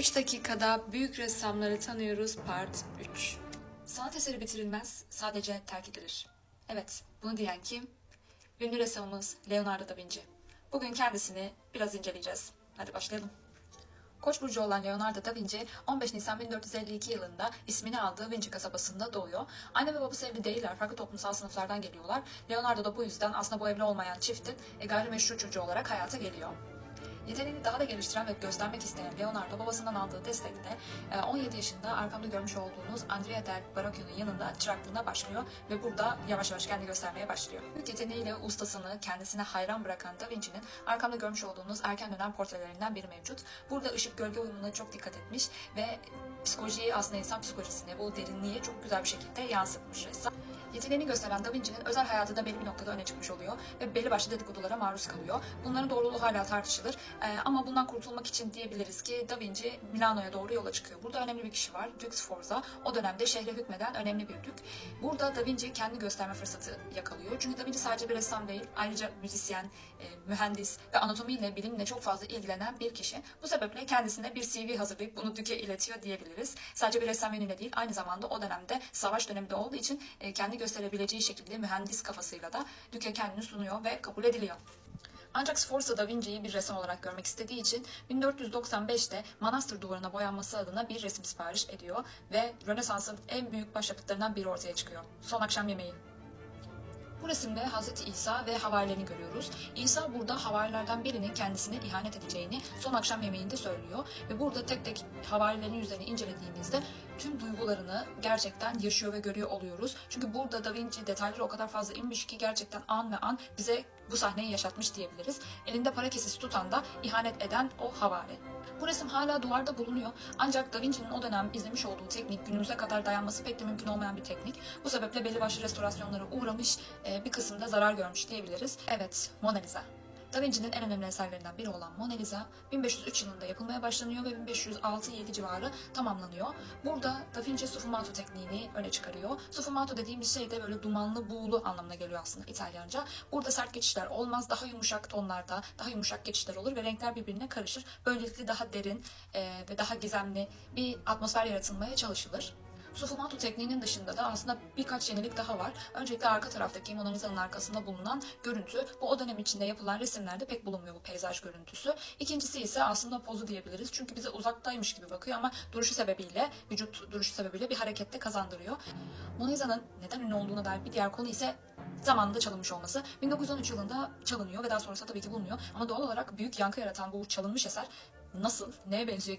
3 dakikada büyük ressamları tanıyoruz part 3. Sanat eseri bitirilmez, sadece terk edilir. Evet, bunu diyen kim? Ünlü ressamımız Leonardo da Vinci. Bugün kendisini biraz inceleyeceğiz. Hadi başlayalım. Koç burcu olan Leonardo da Vinci 15 Nisan 1452 yılında ismini aldığı Vinci kasabasında doğuyor. Anne ve babası evli değiller, farklı toplumsal sınıflardan geliyorlar. Leonardo da bu yüzden aslında bu evli olmayan çiftin e, gayrimeşru çocuğu olarak hayata geliyor. Yeteneğini daha da geliştiren ve göstermek isteyen Leonardo babasından aldığı destekle e, 17 yaşında arkamda görmüş olduğunuz Andrea del Barocchio'nun yanında çıraklığına başlıyor ve burada yavaş yavaş kendi göstermeye başlıyor. Büyük yeteneğiyle ustasını kendisine hayran bırakan Da Vinci'nin arkamda görmüş olduğunuz erken dönem portrelerinden biri mevcut. Burada ışık gölge uyumuna çok dikkat etmiş ve psikolojiyi aslında insan psikolojisine bu derinliğe çok güzel bir şekilde yansıtmış ressam. Yeteneğini gösteren Da Vinci'nin özel hayatı da belli bir noktada öne çıkmış oluyor ve belli başlı dedikodulara maruz kalıyor. Bunların doğruluğu hala tartışılır Ee, ama bundan kurtulmak için diyebiliriz ki Da Vinci Milano'ya doğru yola çıkıyor. Burada önemli bir kişi var, Dux Sforza. O dönemde şehre hükmeden önemli bir dük. Burada Da Vinci kendi gösterme fırsatı yakalıyor. Çünkü Da Vinci sadece bir ressam değil, ayrıca müzisyen, e, mühendis ve anatomiyle, bilimle çok fazla ilgilenen bir kişi. Bu sebeple kendisine bir CV hazırlayıp bunu Dük'e iletiyor diyebiliriz. Sadece bir ressam yönüyle değil, aynı zamanda o dönemde savaş döneminde olduğu için e, kendi gösterebileceği şekilde mühendis kafasıyla da Dük'e kendini sunuyor ve kabul ediliyor. Ancak Sforza da Vinci'yi bir ressam olarak görmek istediği için 1495'te manastır duvarına boyanması adına bir resim sipariş ediyor ve Rönesans'ın en büyük başyapıtlarından biri ortaya çıkıyor. Son akşam yemeği. Bu resimde Hazreti İsa ve havarilerini görüyoruz. İsa burada havarilerden birinin kendisine ihanet edeceğini son akşam yemeğinde söylüyor. Ve burada tek tek havarilerin yüzlerini incelediğimizde tüm duygularını gerçekten yaşıyor ve görüyor oluyoruz. Çünkü burada Da Vinci detayları o kadar fazla inmiş ki gerçekten an ve an bize bu sahneyi yaşatmış diyebiliriz. Elinde para kesesi tutan da ihanet eden o havari. Bu resim hala duvarda bulunuyor. Ancak Da Vinci'nin o dönem izlemiş olduğu teknik günümüze kadar dayanması pek de mümkün olmayan bir teknik. Bu sebeple belli başlı restorasyonlara uğramış, e, bir kısımda zarar görmüş diyebiliriz. Evet, Mona Lisa. Da Vinci'nin en önemli eserlerinden biri olan Mona Lisa 1503 yılında yapılmaya başlanıyor ve 1506-7 civarı tamamlanıyor. Burada Da Vinci sfumato tekniğini öne çıkarıyor. Sfumato dediğimiz şey de böyle dumanlı buğulu anlamına geliyor aslında İtalyanca. Burada sert geçişler olmaz. Daha yumuşak tonlarda, daha yumuşak geçişler olur ve renkler birbirine karışır. Böylelikle daha derin e, ve daha gizemli bir atmosfer yaratılmaya çalışılır. Sfumato tekniğinin dışında da aslında birkaç yenilik daha var. Öncelikle arka taraftaki Mona Lisa'nın arkasında bulunan görüntü bu o dönem içinde yapılan resimlerde pek bulunmuyor bu peyzaj görüntüsü. İkincisi ise aslında pozu diyebiliriz. Çünkü bize uzaktaymış gibi bakıyor ama duruşu sebebiyle, vücut duruşu sebebiyle bir harekette kazandırıyor. Mona Lisa'nın neden ünlü olduğuna dair bir diğer konu ise zamanında çalınmış olması. 1913 yılında çalınıyor ve daha sonrasında tabii ki bulunuyor. Ama doğal olarak büyük yankı yaratan bu çalınmış eser nasıl, neye benziyor ki